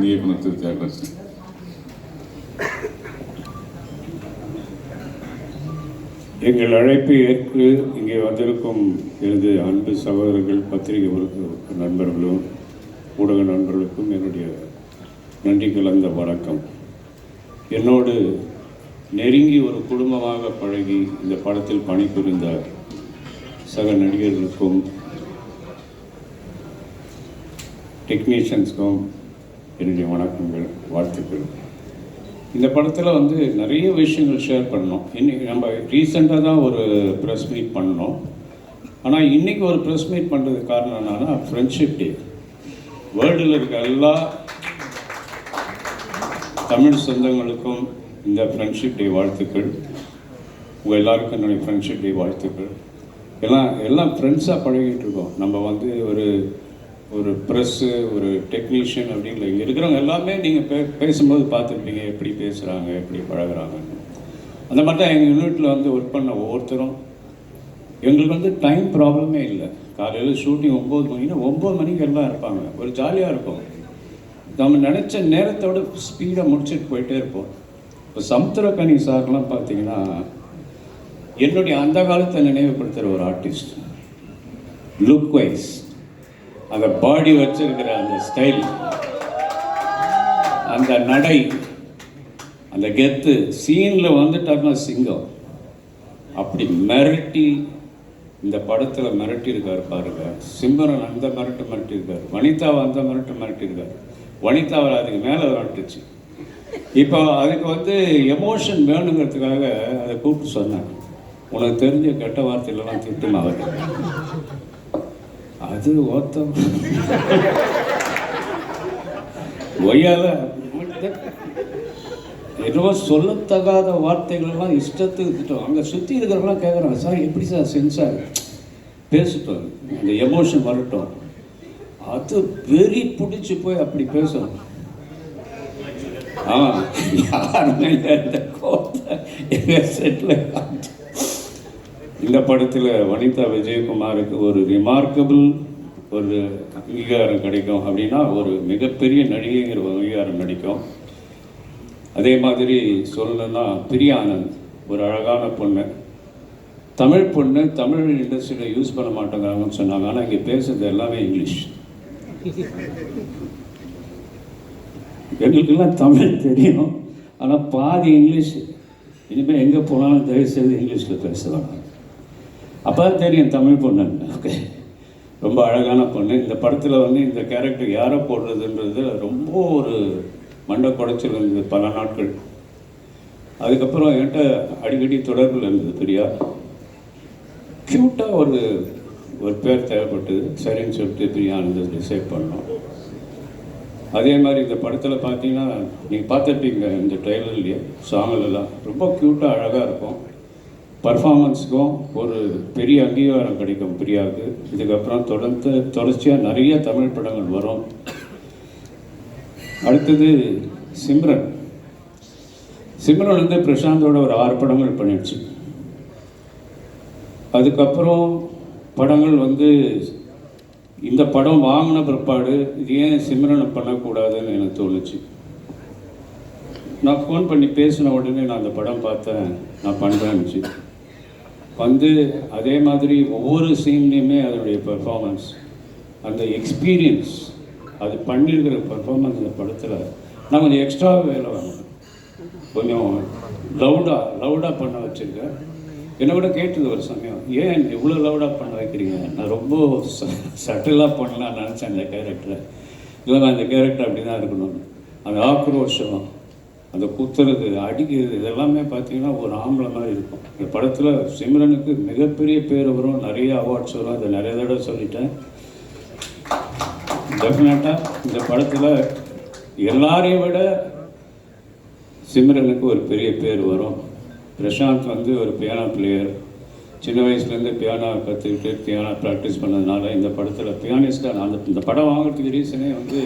இணை இயக்குனர் திரு தியாகராஜன் எங்கள் அழைப்பை ஏற்று இங்கே வந்திருக்கும் எனது அன்பு சகோதரர்கள் பத்திரிகை நண்பர்களும் ஊடக நண்பர்களுக்கும் என்னுடைய நன்றி கலந்த வணக்கம். என்னோடு நெருங்கி ஒரு குடும்பமாக பழகி இந்த படத்தில் பணிபுரிந்த சக நடிகர்களுக்கும் டெக்னீஷியன்ஸ்க்கும் என்னுடைய வணக்கங்கள் வாழ்த்துக்கள். இந்த படத்தில் வந்து நிறைய விஷயங்கள் ஷேர் பண்ணோம். இன்றைக்கி நம்ம ரீசெண்டாக தான் ஒரு ப்ரெஸ் மீட் பண்ணோம். ஆனால் இன்றைக்கி ஒரு ப்ரெஸ் மீட் பண்ணுறதுக்கு காரணம் என்னன்னா ஃப்ரெண்ட்ஷிப் டே வேர்ல்டில் இருக்க எல்லா தமிழ் சொந்தங்களுக்கும் இந்த ஃப்ரெண்ட்ஷிப் டே வாழ்த்துக்கள். உங்கள் எல்லாருக்கும் என்னுடைய ஃப்ரெண்ட்ஷிப் டே வாழ்த்துக்கள். எல்லாம் எல்லாம் ஃப்ரெண்ட்ஸாக பழகிட்டு இருக்கோம். நம்ம வந்து ஒரு ஒரு ப்ரெஸ்ஸு ஒரு டெக்னீஷியன் அப்படின்னு இருக்கிறவங்க எல்லாமே நீங்கள் பே பேசும்போது பார்த்துருப்பீங்க எப்படி பேசுகிறாங்க எப்படி பழகிறாங்கன்னு. அந்த மாதிரி தான் எங்கள் யூனிட்டில் வந்து ஒர்க் பண்ண ஒவ்வொருத்தரும். எங்களுக்கு வந்து டைம் ப்ராப்ளமே இல்லை. காலையில் ஷூட்டிங் ஒம்பது மணினா ஒம்பது மணிக்கு எல்லாம் இருப்பாங்க. ஒரு ஜாலியாக இருக்கும் நம்ம நினச்ச நேரத்தோட ஸ்பீடாக முடிச்சுட்டு போயிட்டே இருப்போம். இப்போ சமுத்திரக்கனி சார்லாம் பார்த்தீங்கன்னா என்னுடைய அந்த காலத்தை நினைவுபடுத்துகிற ஒரு ஆர்டிஸ்ட் லுக் வைஸ் அந்த பாடி வச்சிருக்கிற அந்த ஸ்டைல் அந்த நடை அந்த கெத்து சீனில் வந்துட்டாருன்னா சிங்கம். அப்படி மிரட்டி இந்த படத்தில் மிரட்டியிருக்காரு பாருங்க. சிம்மரன் அந்த மிரட்டு மிரட்டியிருக்காரு. வனிதாவை அந்த மிரட்டு மிரட்டி வனிதாவில் வனிதாவை அதுக்கு மேலே மிரட்டுச்சு இப்போ அதுக்கு வந்து எமோஷன் வேணுங்கிறதுக்காக அதை கூப்பிட்டு சொன்னேன் உனக்கு தெரிஞ்ச கெட்ட வார்த்தையிலலாம் திட்டுமா அவர் அது ஓத்தம் ஒய்யால. என்னவோ சொல்லத்தகாத வார்த்தைகள்லாம் இஷ்டத்துக்கு திட்டம். அங்கே சுற்றி இருக்கிறவங்களாம் கேட்குறாங்க சார் எப்படி சார் சென்சார் பேசிட்டோம். இந்த எமோஷன் வரட்டும். அது வெறி பிடிச்சி போய் அப்படி பேசணும். ஆ யாருமே இந்த கோத்தை எங்கள் செட்டில் இந்த படத்தில் வனிதா விஜயகுமாருக்கு ஒரு ரிமார்க்கபிள் ஒரு அங்கீகாரம் கிடைக்கும் அப்படின்னா ஒரு மிகப்பெரிய நடிகைங்கிற ஒரு அங்கீகாரம் கிடைக்கும். அதே மாதிரி சொல்லணும்னா பிரியா ஆனந்த் ஒரு அழகான பொண்ணு. தமிழ் பொண்ணு தமிழ் இண்டஸ்ட்ரியில் யூஸ் பண்ண மாட்டேங்கிறாங்கன்னு சொன்னாங்க. ஆனால் இங்கே பேசுறது எல்லாமே இங்கிலீஷ். எங்களுக்கெல்லாம் தமிழ் தெரியும். ஆனால் பாதி இங்கிலீஷ். இனிமேல் எங்கே போனாலும் தயவு செய்து இங்கிலீஷில் பேசலாம். அப்போ தான் தெரியும் தமிழ் பொண்ணு. ஓகே. ரொம்ப அழகான பொண்ணு. இந்த படத்தில் வந்து இந்த கேரக்டர் யாரை போடுறதுன்றது ரொம்ப ஒரு மண்டை குடைச்சல் இருந்தது பல நாட்கள். அதுக்கப்புறம் என்கிட்ட அடிக்கடி தொடர்பில் இருந்தது பிரியா. க்யூட்டாக ஒரு ஒரு பேர் தேவைப்பட்டது. சரின்னு சொல்லிட்டு பிரியா அந்த டிசைட் பண்ணோம். அதே மாதிரி இந்த படத்தில் பார்த்தீங்கன்னா நீங்கள் பார்த்துருப்பீங்க இந்த ட்ரெய்லர்லேயே சாங்கிலெல்லாம் ரொம்ப க்யூட்டாக அழகாக இருக்கும். பர்ஃபாமன்ஸுக்கும் ஒரு பெரிய அங்கீகாரம் கிடைக்கும் பிரியாவுக்கு. இதுக்கப்புறம் தொடர்ந்து தொடர்ச்சியாக நிறைய தமிழ் படங்கள் வரும். அடுத்தது சிம்ரன். சிம்ரன் வந்து பிரசாந்தோட ஒரு ஆறு படங்கள் பண்ணிடுச்சு. அதுக்கப்புறம் படங்கள் வந்து இந்த படம் வாங்கின பிற்பாடு இது ஏன் சிம்ரனை பண்ணக்கூடாதுன்னு எனக்கு தோணுச்சு. நான் ஃபோன் பண்ணி பேசின உடனே நான் அந்த படம் பார்த்தேன். நான் பண்ணுறேன்னுச்சு வந்து அதே மாதிரி ஒவ்வொரு சீன்லேயுமே அதனுடைய பெர்ஃபார்மன்ஸ் அந்த எக்ஸ்பீரியன்ஸ் அது பண்ணியிருக்கிற பெர்ஃபார்மன்ஸ் அந்த படத்தில் நான் கொஞ்சம் எக்ஸ்ட்ரா வேலை வாங்கினேன் கொஞ்சம் லவுடாக லவுடாக பண்ண வச்சுருக்கேன் என்னை கூட கேட்டது ஒரு சமயம் ஏன் இவ்வளோ லவுடாக பண்ண வைக்கிறீங்க? நான் ரொம்ப சட்டிலாக பண்ணலாம்னு நினச்சேன் அந்த கேரக்டரை இல்லை அந்த கேரக்டர் அப்படி தான் இருக்கணும் அந்த ஆக்ரோஷம் அந்த குத்துறது அடிக்கிறது இதெல்லாமே பார்த்தீங்கன்னா ஒரு ஆம்பளை மாதிரி இருக்கும். இந்த படத்தில் சிம்ரனுக்கு மிகப்பெரிய பேர் வரும் நிறைய அவார்ட்ஸ் வரும். அதை நிறைய தடவை சொல்லிட்டேன். டெஃபினட்டாக இந்த படத்தில் எல்லாரையும் விட சிம்ரனுக்கு ஒரு பெரிய பேர் வரும். பிரசாந்த் வந்து ஒரு பியானோ பிளேயர் சின்ன வயசுலேருந்து பியானோ கற்றுக்கிட்டு பியானோ ப்ராக்டிஸ் பண்ணதுனால இந்த படத்தில் பியானிஸ்டாக நான் அந்த இந்த படம் வாங்குறதுக்கு ரீசனே வந்து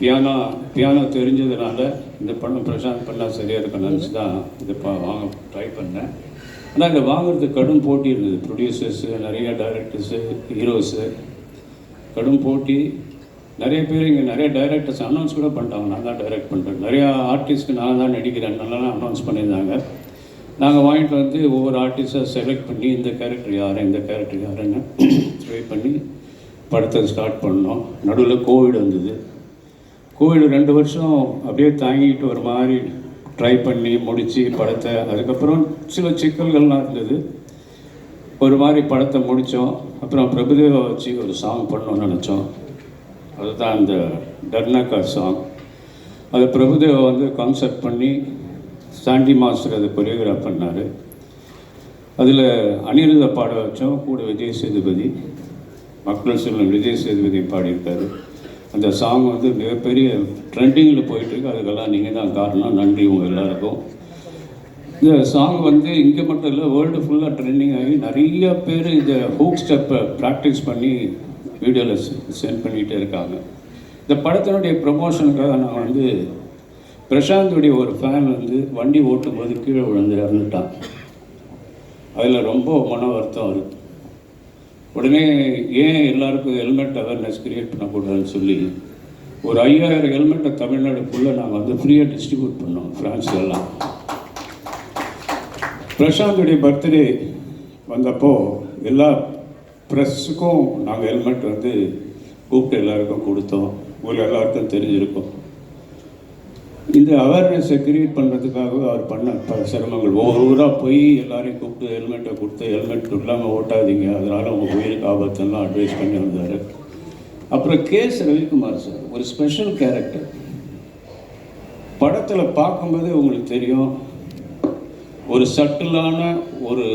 பியானோ பியானோ தெரிஞ்சதுனால இந்த படம் பிரசாந்த் பண்ணால் சரியாக இருக்கும் நினச்சி தான் இதை பா வாங்க ட்ரை பண்ணேன். ஆனால் இதை வாங்குறதுக்கு கடும் போட்டி இருந்தது. ப்ரொடியூசர்ஸு நிறைய டைரக்டர்ஸு ஹீரோஸு கடும் போட்டி. நிறைய பேர் இங்கே நிறைய டைரக்டர்ஸ் அனௌன்ஸ் கூட பண்ணிட்டாங்க. நான் தான் டைரக்ட் பண்ணுறேன் நிறையா ஆர்டிஸ்ட்க்கு நான் தான் நடிக்கிறேன். நல்லா அனௌன்ஸ் பண்ணியிருந்தாங்க. நாங்கள் வாங்கிட்டு வந்து ஒவ்வொரு ஆர்டிஸ்டாக செலக்ட் பண்ணி இந்த கேரக்டர் யார் இந்த கேரக்டர் யாருன்னு ட்ரை பண்ணி படத்தை ஸ்டார்ட் பண்ணோம். நடுவில் கோவிட் வந்தது. கோவிட் ரெண்டு வருஷம் அப்படியே தாங்கிட்டு ஒரு மாதிரி ட்ரை பண்ணி முடித்து படத்தை. அதுக்கப்புறம் சில சிக்கல்கள்லாம் இருந்தது. ஒரு மாதிரி படத்தை முடித்தோம் அப்புறம் பிரபுதேவா வச்சு ஒரு சாங் பண்ணோம்னு நினச்சோம். அதுதான் அந்த டர்னாக்கா சாங் அதை பிரபுதேவா வந்து கான்செப்ட் பண்ணி சாண்டி மாஸ்டர் அதை கொரியோகிராஃப் பண்ணார். அதில் அனிருத பாட வச்சோம். கூட விஜய் சேதுபதி. மக்கள் செல்வன் விஜய் சேதுபதி பாடியிருக்காரு. அந்த சாங் வந்து மிகப்பெரிய ட்ரெண்டிங்கில் போயிட்டுருக்கு. அதுக்கெல்லாம் நீங்கள் தான் காரணம். நன்றி உங்கள் எல்லாருக்கும். இந்த சாங் வந்து இங்கே மட்டும் இல்லை வேர்ல்டு ஃபுல்லாக ட்ரெண்டிங் ஆகி நிறைய பேர் இந்த ஹூக் ஸ்டெப்பை ப்ராக்டிஸ் பண்ணி வீடியோவில் சென்ட் பண்ணிகிட்டே இருக்காங்க. இந்த படத்தினுடைய ப்ரமோஷனுக்காக நான் வந்து பிரசாந்துடைய ஒரு ஃபேன் வந்து வண்டி ஓட்டும் போது கீழே விழுந்து இறந்துட்டான். அதில் ரொம்ப மன வருத்தம் இருக்குது உடனே ஏன் எல்லாருக்கும் ஹெல்மெட் அவேர்னஸ் கிரியேட் பண்ணக்கூடாதுன்னு சொல்லி ஒரு ஐயாயிரம் ஹெல்மெட்டை தமிழ்நாடு ஃபுல்லாக நாங்கள் வந்து ஃப்ரீயாக டிஸ்ட்ரிபியூட் பண்ணோம் ஃப்ரான்ஸ்லலாம் பிரசாந்துடைய பர்த்டே வந்தப்போ எல்லா ப்ரெஸ்ஸுக்கும் நாங்கள் ஹெல்மெட் வந்து கூப்பிட்டு எல்லாருக்கும் கொடுத்தோம். உங்களுக்கு எல்லாருக்கும் தெரிஞ்சிருக்கும். இந்த அவேர்னஸை கிரியேட் பண்ணுறதுக்காக அவர் பண்ண பல சிரமங்கள். ஒவ்வொரு ஊராக போய் எல்லாரையும் கூப்பிட்டு ஹெல்மெட்டை கொடுத்து ஹெல்மெட் இல்லாமல் ஓட்டாதீங்க. அதனால் உங்கள் உயிருக்கு ஆபத்தெல்லாம் அட்வைஸ் பண்ணி வந்தார். அப்புறம் கேஸ் ரவிக்குமார் சார் ஒரு ஸ்பெஷல் கேரக்டர் படத்தில் பார்க்கும்போதே உங்களுக்கு தெரியும் ஒரு சட்டிலான ஒரு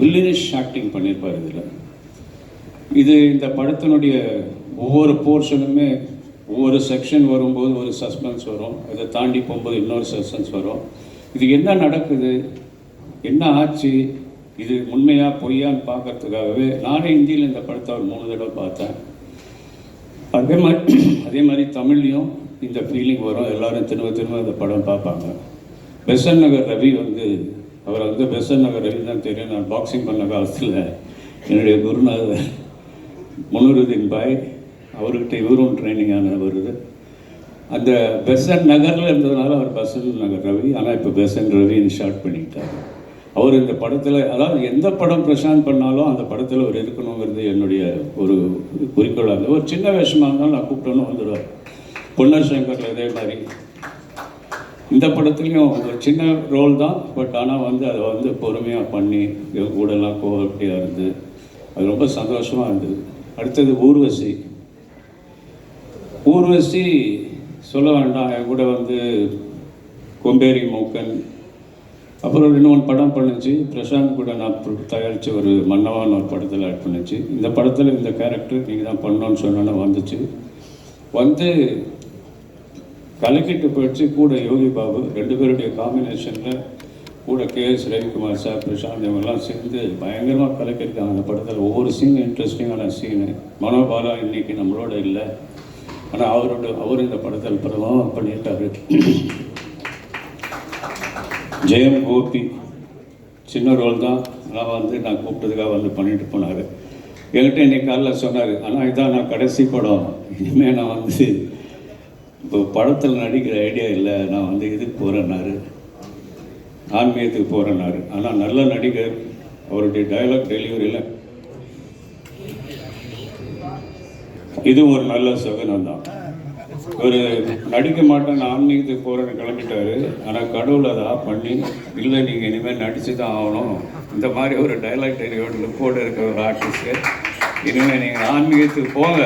வில்லினிஷ் ஆக்டிங் பண்ணியிருப்பார் இதில். இது இந்த படத்தினுடைய ஒவ்வொரு போர்ஷனுமே ஒவ்வொரு செக்ஷன் வரும்போது ஒரு சஸ்பென்ஸ் வரும். இதை தாண்டி போகும்போது இன்னொரு சஸ்பென்ஸ் வரும். இது என்ன நடக்குது? என்ன ஆச்சு? இது உண்மையாக பொய்யான்னு பார்க்கறதுக்காகவே நானே இந்தியில் இந்த படத்தை ஒரு மூணு தடவை பார்த்தேன். அதே மாதிரி அதே மாதிரி தமிழ்லையும் இந்த ஃபீலிங் வரும். எல்லோரும் திரும்ப திரும்ப இந்த படம் பார்ப்பாங்க. பெசன் நகர் ரவி வந்து அவர் வந்து பெசன் நகர் ரவி தான் தெரியும். நான் பாக்ஸிங் பண்ண காலத்தில் என்னுடைய குருநாதர் முனுருதீன் பாய் அவர்கிட்ட இவரும் ட்ரைனிங் ஆன வருது அந்த பெசன் நகரில் இருந்ததுனால அவர் பெசன் நகர் ரவி ஆனால் இப்போ பெசன் ரவின்னு ஷார்ட் பண்ணிக்கிட்டார். அவர் இந்த படத்தில் அதாவது எந்த படம் பிரசாந்த் பண்ணாலும் அந்த படத்தில் அவர் இருக்கணுங்கிறது என்னுடைய ஒரு குறிக்கோளாக இருந்தது. ஒரு சின்ன வேஷமாக இருந்தாலும் நான் கூப்பிட்டோன்னு வந்துடுவார் பொன்னர் சங்கரில் இதே மாதிரி. இந்த படத்துலையும் ஒரு சின்ன ரோல் தான் பட் ஆனால் வந்து அதை வந்து பொறுமையாக பண்ணி கூடலாம் கோவப்பட்டியாக இருந்து அது ரொம்ப சந்தோஷமாக இருந்தது. அடுத்தது ஊர்வசி. ஊர்வசி சொல்ல வேண்டாம் என் கூட வந்து கொம்பேரி மூக்கன் அப்புறம் இன்னொன்று படம் பண்ணுச்சு. பிரசாந்த் கூட நான் தயாரித்த ஒரு மன்னவான் ஒரு படத்தில் ஆட் பண்ணுச்சு. இந்த படத்தில் இந்த கேரக்டர் நீங்கள் தான் பண்ணோன்னு சொன்னோன்னே வந்துச்சு. வந்து கலக்கிட்டு போயிடுச்சு. கூட யோகி பாபு ரெண்டு பேருடைய காம்பினேஷனில் கூட K S Ravikumar sir Prashanth இவங்கெல்லாம் சேர்ந்து பயங்கரமாக கலக்கியிருக்காங்க அந்த படத்தில். ஒவ்வொரு சீன் இன்ட்ரெஸ்டிங்கான சீனு மனோபாலா இன்றைக்கி நம்மளோட இல்லை. ஆனால் அவரோட அவர் இந்த படத்தில் பிரதமம் பண்ணியிருக்காரு. ஜெயம் கோபி சின்ன ரோல் தான். நான் வந்து நான் கூப்பிட்டதுக்காக வந்து பண்ணிட்டு போனார். என்கிட்ட இன்னைக்கு காலைல சொன்னார் ஆனால் இதான் நான் கடைசி படம். இனிமேல் நான் வந்து இப்போ படத்தில் நடிக்கிற ஐடியா இல்லை. நான் வந்து இதுக்கு போகிறேன்னாரு ஆன்மீகத்துக்கு போகிறேன்னாரு ஆனால் நல்ல நடிகர். அவருடைய டயலாக் டெலிவரியில் இதுவும் ஒரு நல்ல சகுனம் தான் ஒரு நடிக்க மாட்டேன் ஆன்மீகத்துக்கு போகிறேன்னு கிளம்பிட்டாரு ஆனால் கடவுள் அதை ஆஃப் பண்ணி இல்லை நீங்கள் இனிமேல் நடிச்சு தான் ஆகணும். இந்த மாதிரி ஒரு டைலாக் டெலிவரி லுக்கோடு இருக்கிற ஒரு ஆர்டிஸ்ட்டு இனிமேல் நீங்கள் ஆன்மீகத்துக்கு போங்க.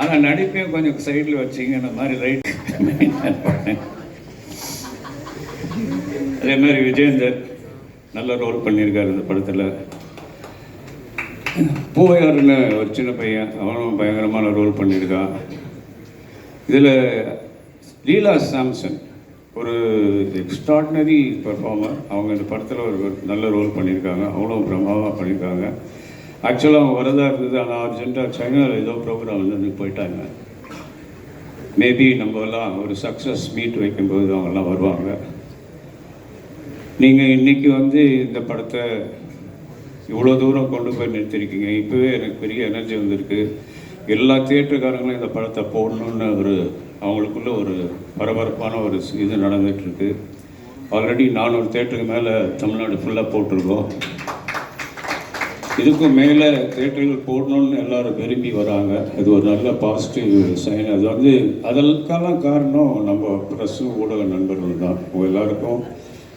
ஆனால் நடிப்பையும் கொஞ்சம் சைடில் வச்சிங்க இந்த மாதிரி ரைட் அதே மாதிரி விஜேந்தர் நல்ல ரோல் பண்ணியிருக்காரு இந்த படத்தில். பூவையாருன்னு ஒரு சின்ன பையன் அவனும் பயங்கரமான ரோல் பண்ணியிருக்கான் இதில் லீலா சாம்சன் ஒரு எக்ஸ்ட்ராடினரி பெர்ஃபார்மர் அவங்க இந்த படத்தில் ஒரு நல்ல ரோல் பண்ணியிருக்காங்க. அவ்வளோ பிரமாவாக பண்ணியிருக்காங்க. ஆக்சுவலாக அவங்க வரதாக இருந்தது ஆனால் அர்ஜென்ட்டாக சைனாவில் ஏதோ ப்ரோக்ராம் வந்து போயிட்டாங்க. மேபி நம்ம எல்லாம் ஒரு சக்ஸஸ் மீட் வைக்கும்போது அவங்கெல்லாம் வருவாங்க. நீங்கள் இன்றைக்கி வந்து இந்த படத்தை இவ்வளோ தூரம் கொண்டு போய் நிறுத்திருக்கீங்க. இப்போவே எனக்கு பெரிய எனர்ஜி வந்திருக்கு. எல்லா தியேட்டருக்காரங்களும் இந்த படத்தை போடணுன்னு ஒரு அவங்களுக்குள்ள ஒரு பரபரப்பான ஒரு இது நடந்துகிட்ருக்கு ஆல்ரெடி நானூறு தேட்டருக்கு மேலே தமிழ்நாடு ஃபுல்லாக போட்டிருக்கோம். இதுக்கும் மேலே தேட்டர்கள் போடணும்னு எல்லாரும் விரும்பி வராங்க. இது ஒரு நல்ல பாசிட்டிவ் சைன் அது வந்து அதற்கெல்லாம் காரணம் நம்ம ப்ரெஸ்ஸும் ஊடக நண்பர்கள் தான். உங்கள் எல்லாருக்கும்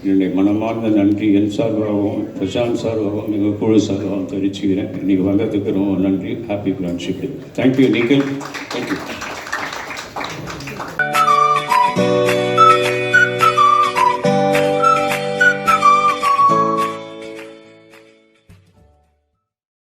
என்னுடைய மனமார்ந்த நன்றி என் சார்பாகவும் பிரசாந்த் சார்பாகவும் எங்கள் குழு சார்பாகவும் தெரிவிச்சுக்கிறேன். இன்றைக்கி வந்ததுக்கு ரொம்ப நன்றி. Happy friendship thank you Nikhil thank you